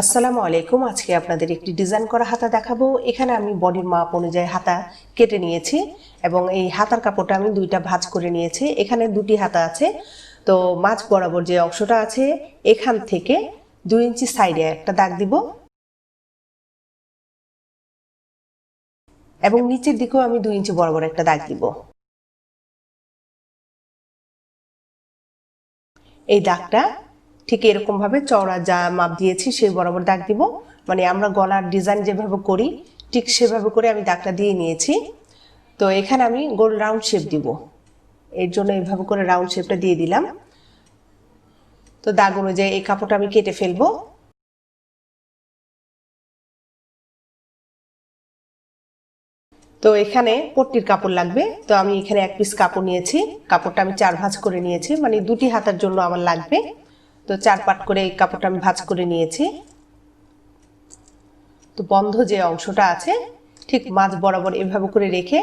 আসসালামু আলাইকুম, আজকে আপনাদের একটি ডিজাইন করা হাতা দেখাবো। এখানে আমি বডির মাপ অনুযায়ী হাতা কেটে নিয়েছি এবং এই হাতার কাপড়টা আমি দুইটা ভাঁজ করে নিয়েছি। এখানে দুটি হাতা আছে। তো মাছ বরাবর যে অংশটা আছে, এখান থেকে দুই ইঞ্চি সাইডে একটা দাগ দিব। এবং নিচের দিকেও আমি দুই ইঞ্চি বরাবর একটা দাগ দিব। এই দাগটা ঠিক এরকম ভাবে চওড়া যা মাপ দিয়েছি সেই বরাবর দাগ দিব। মানে আমরা গলার ডিজাইন যেভাবে করি, ঠিক সেভাবে করে আমি দাগটা দিয়ে নিয়েছি। তো এখানে আমি গোল রাউন্ড শেপ দিব। এর জন্য এইভাবে করে রাউন্ড শেপটা দিয়ে দিলাম। তো দাগ অনুযায়ী এই কাপড়টা আমি কেটে ফেলব। তো এখানে পট্টির কাপড় লাগবে। তো আমি এখানে এক পিস কাপড় নিয়েছি। কাপড়টা আমি চার ভাঁজ করে নিয়েছি। মানে দুটি হাতার জন্য আমার লাগবে। তো চার পাট করে এই কাপড়টা আমি ভাজ করে নিয়েছি। তো বন্ধ যে অংশটা আছে, ঠিক মাছ বরাবর এভাবে করে রেখে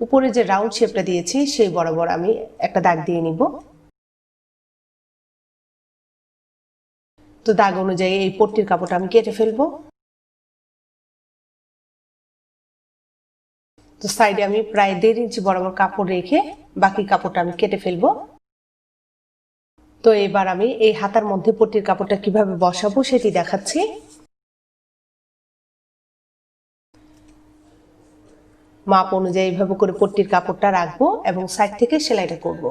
উপরে যে রাউন্ড শেপটা দিয়েছি, সেই বরাবর আমি একটা দাগ দিয়ে নিব। তো দাগ অনুযায়ী এই পট্টির কাপড়টা আমি কেটে ফেলব। তো সাইডে আমি প্রায় দেড় ইঞ্চি বরাবর কাপড় রেখে বাকি কাপড়টা আমি কেটে ফেলব। তো এবার আমি এই হাতার মধ্যে পট্টির কাপড়টা কীভাবে বসাবো সেটি দেখাচ্ছি। মাপ অনুযায়ী এইভাবে করে পট্টির কাপড়টা রাখব এবং সাইড থেকে সেলাইটা করব।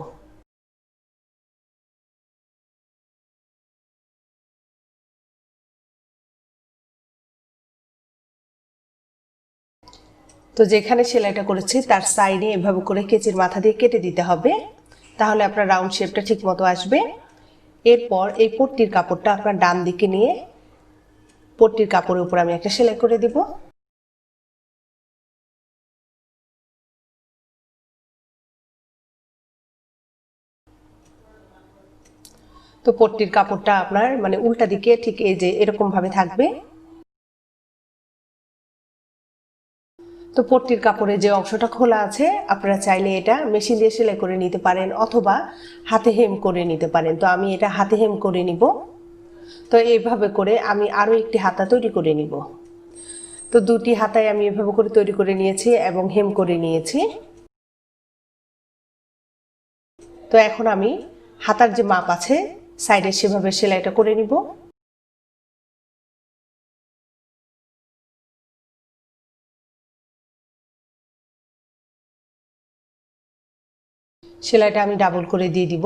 তো যেখানে সেলাইটা করেছি তার সাইডে এভাবে করে কেচির মাথা দিয়ে কেটে দিতে হবে। তাহলে আপনার রাউন্ড শেপটা ঠিক মতো আসবে। এরপর এই পট্টির কাপড়টা আপনার ডান দিকে নিয়ে পট্টির কাপড়ের উপর আমি একটা সেলাই করে দিব। তো পট্টির কাপড়টা আপনার মানে উল্টা দিকে ঠিক এই যে এরকম ভাবে থাকবে। তো পট্টির কাপড়ে যে অংশটা খোলা আছে, আপনারা চাইলে এটা মেশিন দিয়ে সেলাই করে নিতে পারেন অথবা হাতে হেম করে নিতে পারেন। তো আমি এটা হাতে হেম করে নিব। তো এইভাবে করে আমি আরও একটি হাতা তৈরি করে নিব। তো দুটি হাতায় আমি এভাবে করে তৈরি করে নিয়েছি এবং হেম করে নিয়েছি। তো এখন আমি হাতার যে মাপ আছে, সাইডে সেভাবে সেলাইটা করে নিব। সেলাইটা আমি ডাবল করে দিয়ে দিব।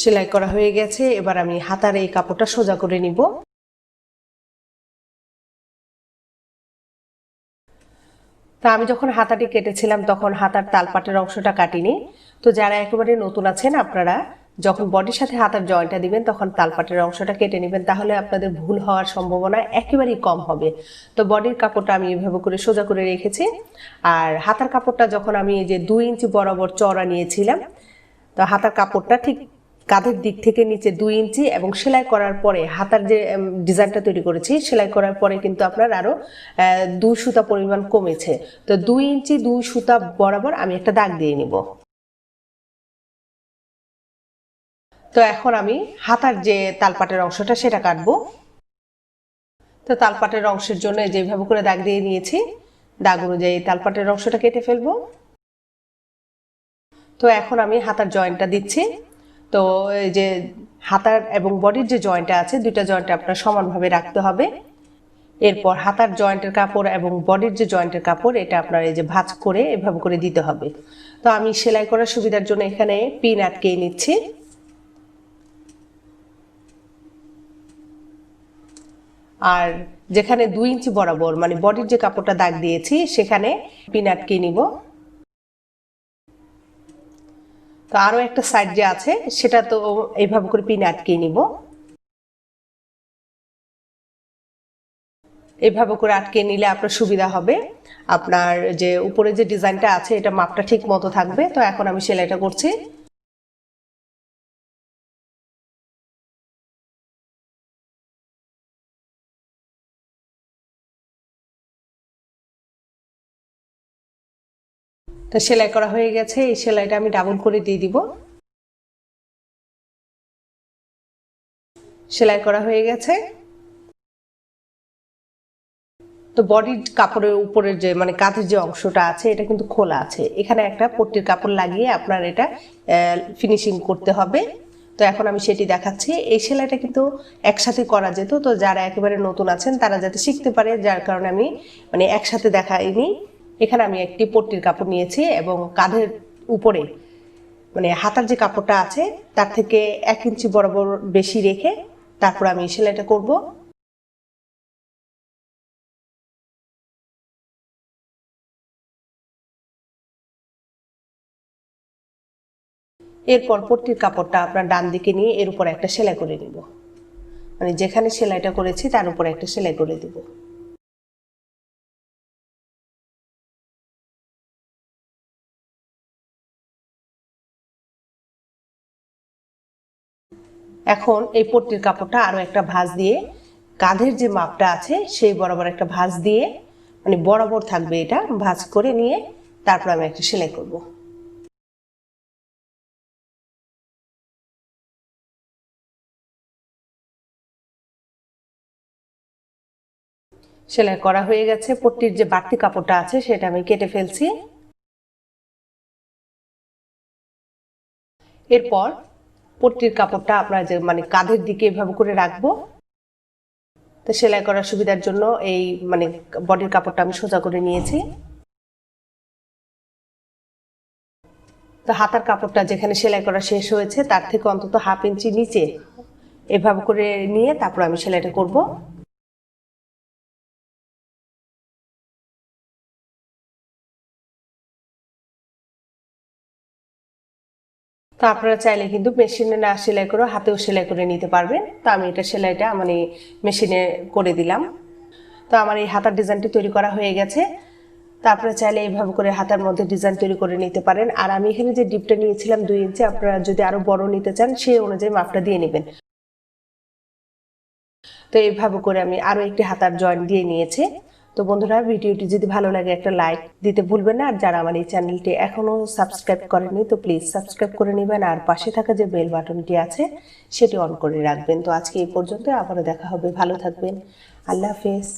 সেলাই করা হয়ে গেছে, এবার আমি হাতার এই কাপড়টা সোজা করে নিব। তা আমি যখন হাতাটি কেটেছিলাম, তখন হাতার তালপাটের অংশটা কাটিনি। তো যারা একেবারে নতুন আছেন, আপনারা যখন বডির সাথে হাতার জয়েন্টটা দিবেন, তখন তালপাটের অংশটা কেটে নেবেন। তাহলে আপনাদের ভুল হওয়ার সম্ভাবনা একেবারেই কম হবে। তো বডির কাপড়টা আমি এভাবে করে সোজা করে রেখেছি। আর হাতার কাপড়টা যখন আমি এই যে দুই ইঞ্চি বরাবর চড়া নিয়েছিলাম, তো হাতার কাপড়টা ঠিক কাঁধের দিক থেকে নিচে দুই ইঞ্চি এবং সেলাই করার পরে হাতার যে ডিজাইনটা তৈরি করেছি, সেলাই করার পরে কিন্তু আপনার আরও দুই সুতা পরিমাণ কমেছে। তো দুই ইঞ্চি দুই সুতা বরাবর আমি একটা দাগ দিয়ে নিব। তো এখন আমি হাতার যে তালপাটের অংশটা সেটা কাটবো। তো তালপাটের অংশের জন্য যেভাবে করে দাগ দিয়ে নিয়েছি, দাগ অনুযায়ী তালপাটের অংশটা কেটে ফেলব। তো এখন আমি হাতার জয়েন্টটা দিচ্ছি। তো এই যে হাতার এবং বডির যে জয়েন্টটা আছে, দুইটা জয়েন্ট আপনার সমানভাবে রাখতে হবে। এরপর হাতার জয়েন্টের কাপড় এবং বডির যে জয়েন্টের কাপড়, এটা আপনার এই যে ভাঁজ করে এভাবে করে দিতে হবে। তো আমি সেলাই করার সুবিধার জন্য এখানে পিন আটকে নিচ্ছি। আর যেখানে দুই ইঞ্চি বরাবর মানে বডির যে কাপড়টা দাগ দিয়েছি, সেখানে পিন আটকে নিব। তো আরও একটা সাইড যে আছে, সেটা তো এইভাবে করে পিন আটকে নিব। এইভাবে করে আটকে নিলে আপনার সুবিধা হবে। আপনার যে উপরে যে ডিজাইনটা আছে, এটা মাপটা ঠিক মতো থাকবে। তো এখন আমি সেলাইটা করছি। তা সেলাই করা হয়ে গেছে, এই সেলাইটা আমি ডাবল করে দিয়ে দিব। সেলাই করা হয়ে গেছে। তো বডির কাপড়ের উপরের যে মানে কাঁধের যে অংশটা আছে, এটা কিন্তু খোলা আছে। এখানে একটা পট্টির কাপড় লাগিয়ে আপনার এটা ফিনিশিং করতে হবে। তো এখন আমি সেটি দেখাচ্ছি। এই সেলাইটা কিন্তু একসাথে করা যেত। তো যারা একেবারে নতুন আছেন, তারা যাতে শিখতে পারে, যার কারণে আমি মানে একসাথে দেখাইনি। এখানে আমি একটি পট্টির কাপড় নিয়েছি এবং কাঁধের উপরে মানে হাতার যে কাপড়টা আছে, তার থেকে এক ইঞ্চি বরাবর বেশি রেখে তারপর আমি সেলাইটা করব। এরপর পট্টির কাপড়টা আপনার ডান দিকে নিয়ে এর উপর একটা সেলাই করে নিব। মানে যেখানে সেলাইটা করেছি, তার উপর একটা সেলাই করে দিব। এখন এই পট্টির কাপড়টা আরও একটা ভাঁজ দিয়ে, কাঁধের যে মাপটা আছে সেই বরাবর একটা ভাঁজ দিয়ে মানে বরাবর থাকবে এটা, ভাঁজ করে নিয়ে তারপর আমি একটা সেলাই করব। সেলাই করা হয়ে গেছে, পট্টির যে বাড়তি কাপড়টা আছে সেটা আমি কেটে ফেলছি। এরপর পট্টির কাপড়টা আপনার যে মানে কাঁধের দিকে এভাবে করে রাখব। তো সেলাই করার সুবিধার জন্য এই মানে বডির কাপড়টা আমি সোজা করে নিয়েছি। তো হাতার কাপড়টা যেখানে সেলাই করা শেষ হয়েছে, তার থেকে অন্তত হাফ ইঞ্চি নিচে এভাবে করে নিয়ে তারপর আমি সেলাইটা করব। তো আপনারা চাইলে কিন্তু মেশিনে না সেলাই করে হাতেও সেলাই করে নিতে পারবেন। তো আমি এটা সেলাইটা মানে মেশিনে করে দিলাম। তো আমার এই হাতার ডিজাইনটি তৈরি করা হয়ে গেছে। তারপরে চাইলে এইভাবে করে হাতার মধ্যে ডিজাইন তৈরি করে নিতে পারেন। আর আমি এখানে যে ডিপটা নিয়েছিলাম দুই ইঞ্চি, আপনারা যদি আরও বড় নিতে চান, সেই অনুযায়ী মাপটা দিয়ে নেবেন। তো এইভাবে করে আমি আরও একটি হাতার জয়েন্ট দিয়ে নিয়েছি। তো বন্ধুরা, ভিডিওটি যদি ভালো লাগে একটা লাইক দিতে ভুলবেন না। আর যারা আমার এই চ্যানেলটি এখনও সাবস্ক্রাইব করেনি তো প্লিজ সাবস্ক্রাইব করে নেবেন। আর পাশে থাকা যে বেল বাটনটি আছে, সেটি অন করে রাখবেন। তো আজকে এই পর্যন্ত আবারও দেখা হবে। ভালো থাকবেন। আল্লাহ হাফেজ।